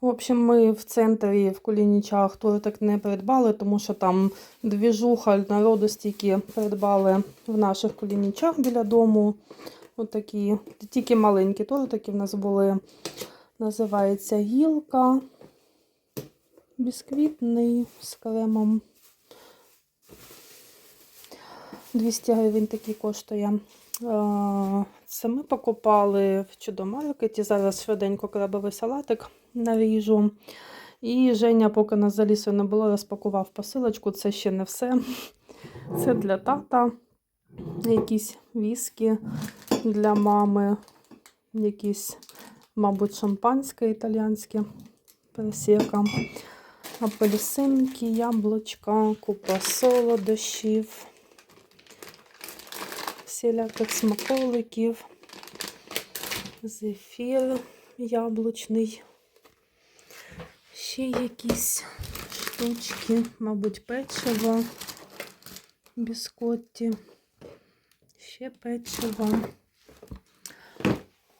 В общем, ми в центрі в Кулінічах тортик не придбали, тому що там двіжуха народу стільки придбали в наших Кулінічах біля дому. Отакі, тільки маленькі тортики в нас були. Називається гілка. Бісквітний з кремом. 200 гривень такий коштує. Е, Це ми покупали в чудомаркеті. Зараз швиденько крабовий салатик наріжу. І Женя, поки нас за лісою не було, розпакував посилочку. Це ще не все. Це для тата. Якісь віскі для мами. Якісь, мабуть, шампанське італійське персика. Апельсинки, яблучка, купа солодощів всіляких смаколиків, зефір яблучний, ще якісь штучки, мабуть, печиво, біскотті, ще печиво.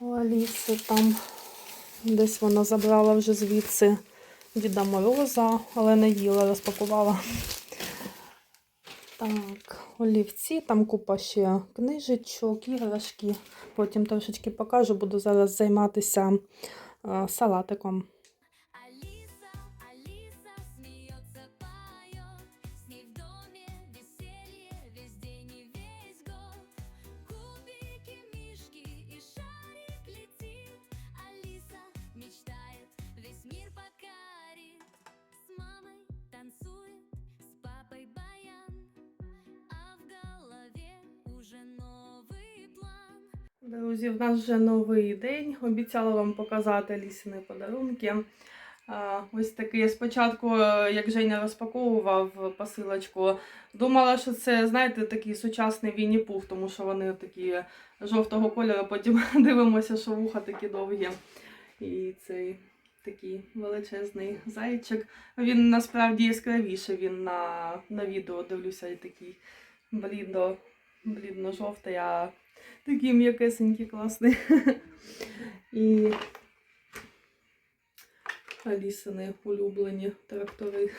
У Аліси там десь вона забрала вже звідси Діда Мороза, але не їла, розпакувала. Так, олівці, там купа ще книжечок, іграшки. Потім трошечки покажу, буду зараз займатися е, салатиком. Друзі, в нас вже новий день. Обіцяла вам показати лісні подарунки. Ось такий. Я спочатку, е, як Женя розпаковував посилочку, думала, що це, знаєте, такий сучасний Вінні-Пух, тому що вони такі жовтого кольору, потім дивимося, що вуха такі довгі. І цей такий величезний зайчик. Він насправді яскравіший, він на, на відео дивлюся і такий блідно, блідно-жовтий, а такий м'якесенький, класний. І Алісини улюблені трактори.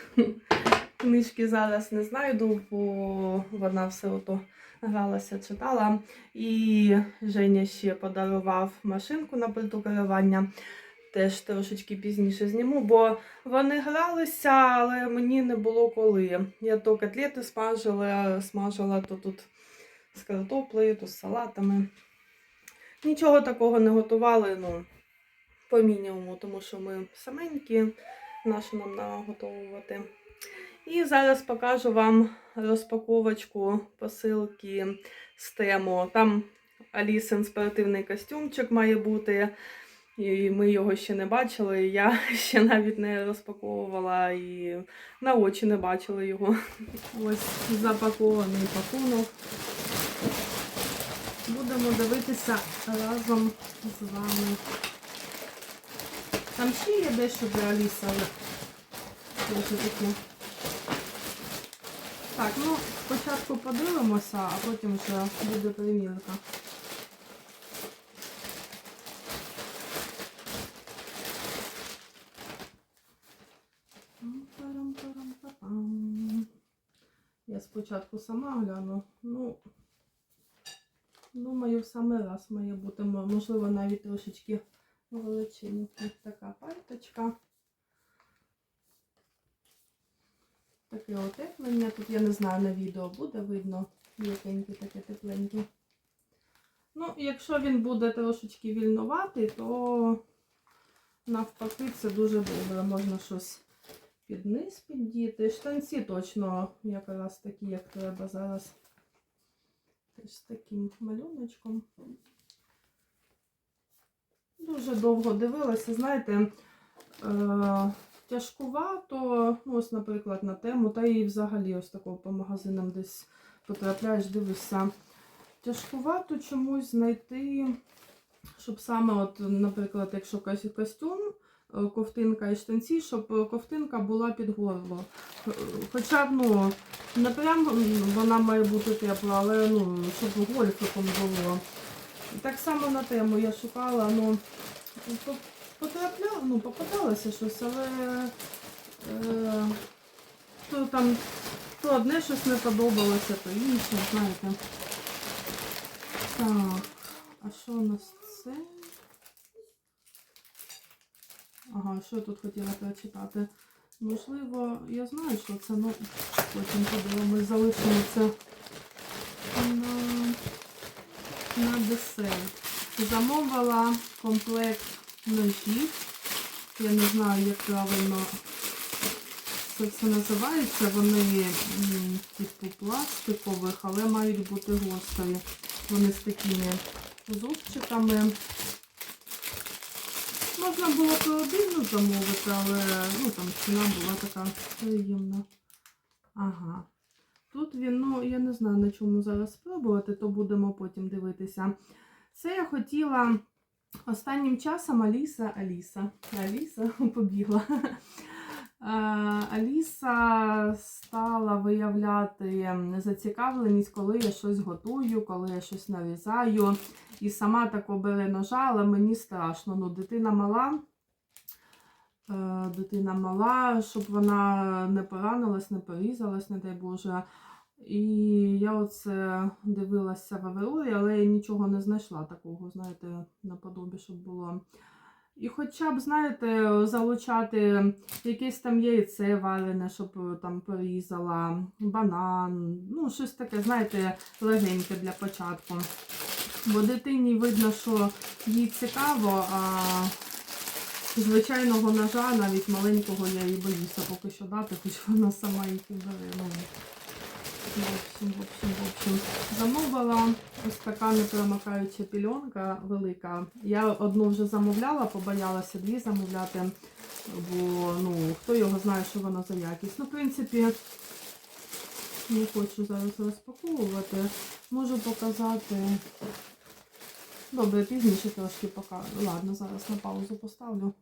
Книжки зараз не знайду, бо вона все ото гралася, читала. І Женя ще подарував машинку на пульту керування. Теж трошечки пізніше зніму, бо вони гралися, але мені не було коли. Я то котлети смажила, смажила, то тут з картоплею, то з салатами. Нічого такого не готували, ну, по мінімуму, тому що ми саменькі, нащо нам наготовувати. І зараз покажу вам розпаковочку посилки з тему. Там Алісин спортивний костюмчик має бути. І ми його ще не бачили. Я ще навіть не розпаковувала і на очі не бачила його. Ось запакований пакунок. Будемо дивитися разом з вами. Там ще є дещо для Аліса. але таке. Так, ну спочатку подивимося, а потім вже буде примірка. Я спочатку сама гляну. Ну, думаю, в самий раз має бути, можливо, навіть трошечки величенька така пальточка. Таке отеплення. Тут я не знаю, на відео буде видно, якеньке таке тепленьке. Ну, якщо він буде трошечки вільнуватий, то навпаки це дуже добре. Можна щось під низ піддіти. Штанці точно якраз такі, як треба зараз. З таким малюночком. Дуже довго дивилася, знаєте, е, тяжкувато, ну, ось, наприклад, на тему, та і взагалі ось такого по магазинам десь потрапляєш, дивишся. Тяжкувато чомусь знайти, щоб саме, от, наприклад, якщо костюм, ковтинка і штанці, щоб е, ковтинка була під горло. Хоча ну, не прям вона має бути тепла, але ну, щоб гольфиком було. Так само на тему я шукала, ну, потрапляла, ну, попадалося щось, але е, то там то одне щось не подобалося, то інше, знаєте. Так, а що у нас це? Ага, що я тут хотіла прочитати? Можливо, я знаю, що це, ну потім подивимось, залишимо це на, на десерт. Замовила комплект ножів. Я не знаю, як правильно це все називається. Вони типу пластикових, але мають бути гострі. Вони з такими зубчиками. Можна було по один замовити, але ну, там ціна була така приємна. Ага. Тут він, ну, я не знаю, на чому зараз спробувати, то будемо потім дивитися. Це я хотіла останнім часом Аліса, Аліса, Аліса побігла. Е, Аліса стала виявляти зацікавленість, коли я щось готую, коли я щось нарізаю. І сама тако бере ножа, але мені страшно. Ну, дитина мала. Е, Дитина мала, щоб вона не поранилась, не порізалась, не дай Боже. І я оце дивилася в Аврорі, але я нічого не знайшла такого, знаєте, наподобі, щоб було. І хоча б, знаєте, залучати якесь там яйце варене, щоб е, там порізала, банан, ну, щось таке, знаєте, легеньке для початку. Бо дитині видно, що їй цікаво, а звичайного ножа, навіть маленького, я їй боюся поки що дати, хоч вона сама їх і бере. В общем, в общем, в общем. Замовила ось така непромикаюча пільонка велика. Я одну вже замовляла, побоялася дві замовляти, бо ну, хто його знає, що вона за якість. Ну, в принципі, не хочу зараз розпаковувати. Можу показати. Добре, пізніше трошки покажу. Ладно, зараз на паузу поставлю.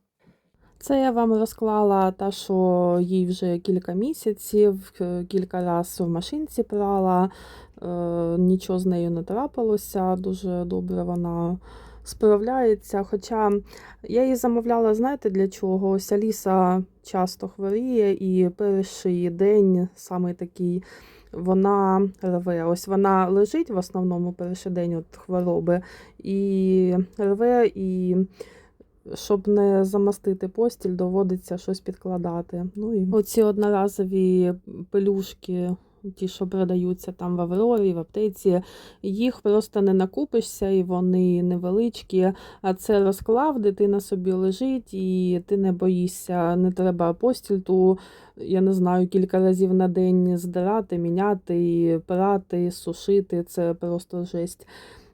Це я вам розклала та, що їй вже кілька місяців, е, кілька разів в машинці прала, е, нічого з нею не трапилося, дуже добре вона справляється. Хоча я її замовляла, знаєте, для чого? Ось Аліса часто хворіє, і перший день саме такий. Вона рве. Ось вона лежить в основному перший день от хвороби і рве, і щоб не замастити постіль, доводиться щось підкладати. Ну і оці одноразові пелюшки, ті, що продаються там в Аврорі, в аптеці, їх просто не накупишся, і вони невеличкі. А це розклав, дитина собі лежить, і ти не боїшся, не треба постіль ту, я не знаю, кілька разів на день здирати, міняти, прати, сушити. Це просто жесть.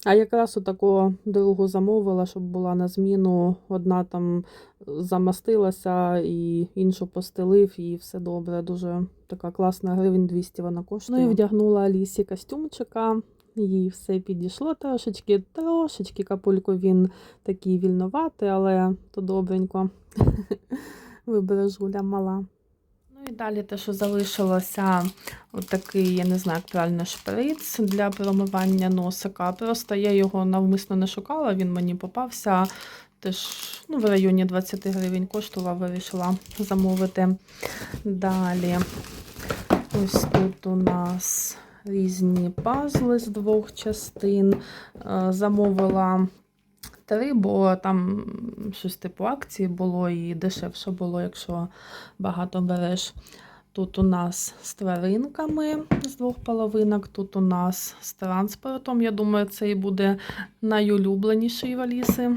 А якраз отаку другу замовила, щоб була на зміну. Одна там замастилася і іншу постелив, і все добре. Дуже така класна, гривень 200 вона коштує. Ну і вдягнула Алісі костюмчика. Їй все підійшло трошечки, трошечки капульку він такий вільноватий, але то добренько. Вибере жуля мала. Далі те, що залишилося отакий, я не знаю, як правильно шприц для промивання носика. Просто я його навмисно не шукала, він мені попався. Теж ну, в районі 20 гривень коштував, вирішила замовити. Далі. Ось тут у нас різні пазли з двох частин. Е, Замовила три, бо там щось типу акції було і дешевше було, якщо багато береш. Тут у нас з тваринками з двох половинок, тут у нас з транспортом. Я думаю, цей буде найулюбленіший в Аліси.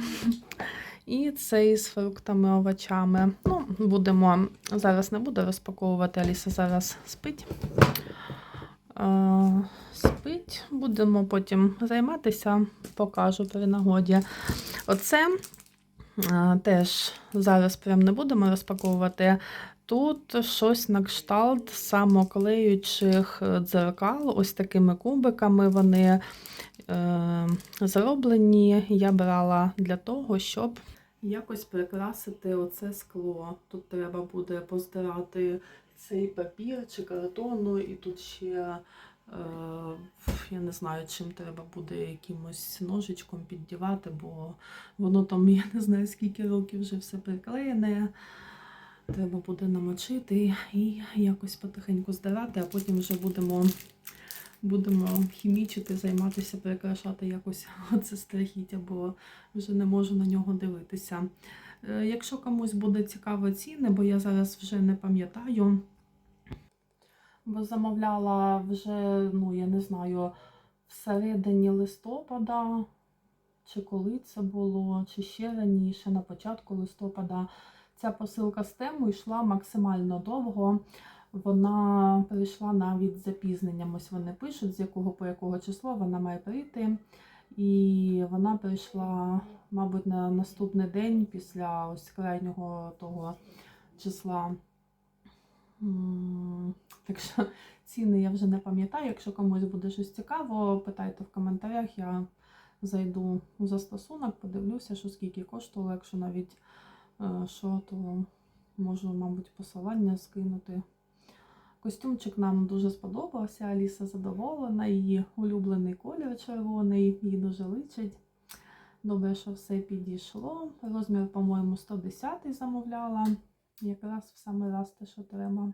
І цей з фруктами, овочами. Ну, будемо зараз не буду розпаковувати, Аліса зараз спить. Спить. Будемо потім займатися, покажу при нагоді. Оце теж зараз прям не будемо розпаковувати. Тут щось на кшталт самоклеючих дзеркал, ось такими кубиками вони е, зроблені. Я брала для того, щоб якось прикрасити оце скло. Тут треба буде поздирати цей папір чи картону, і тут ще Е, я не знаю, чим треба буде якимось ножичком піддівати, бо воно там, я не знаю, скільки років вже все приклеєне. Треба буде намочити і якось потихеньку здирати, а потім вже будемо, будемо хімічити, займатися, перекрашати якось це страхіття, бо вже не можу на нього дивитися. Е, Якщо комусь буде цікаво ціни, бо я зараз вже не пам'ятаю, бо замовляла вже, ну я не знаю, всередині листопада, чи коли це було, чи ще раніше, на початку листопада. Ця посилка з тему йшла максимально довго. Вона прийшла навіть з запізненням. Ось вони пишуть, з якого по якого число вона має прийти. І вона прийшла, мабуть, на наступний день після ось крайнього того числа. Так що ціни я вже не пам'ятаю. Якщо комусь буде щось цікаво, питайте в коментарях. Я зайду у застосунок, подивлюся, що скільки коштувало. Якщо навіть е, що, то можу, мабуть, посилання скинути. Костюмчик нам дуже сподобався. Аліса задоволена, її улюблений колір червоний, їй дуже личить. Добре, що все підійшло. Розмір, по-моєму, 110 замовляла. Якраз в самий раз те, що треба.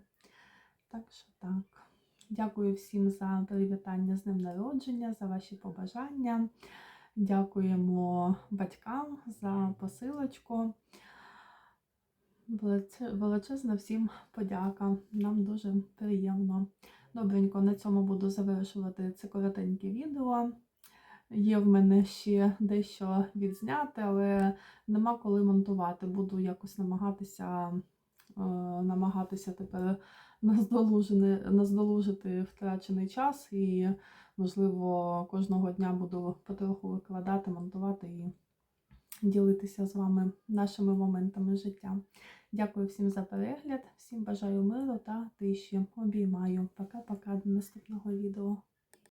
Так що так. Дякую всім за привітання з днем народження, за ваші побажання. Дякуємо батькам за посилочку. Величезна всім подяка. Нам дуже приємно. Добренько, на цьому буду завершувати це коротеньке відео. Є в мене ще дещо відзняти, але нема коли монтувати. Буду якось намагатися, намагатися тепер наздолужити, наздолужити втрачений час і, можливо, кожного дня буду потроху викладати, монтувати і ділитися з вами нашими моментами життя. Дякую всім за перегляд, всім бажаю миру та тиші. Обіймаю. Пока-пока до наступного відео.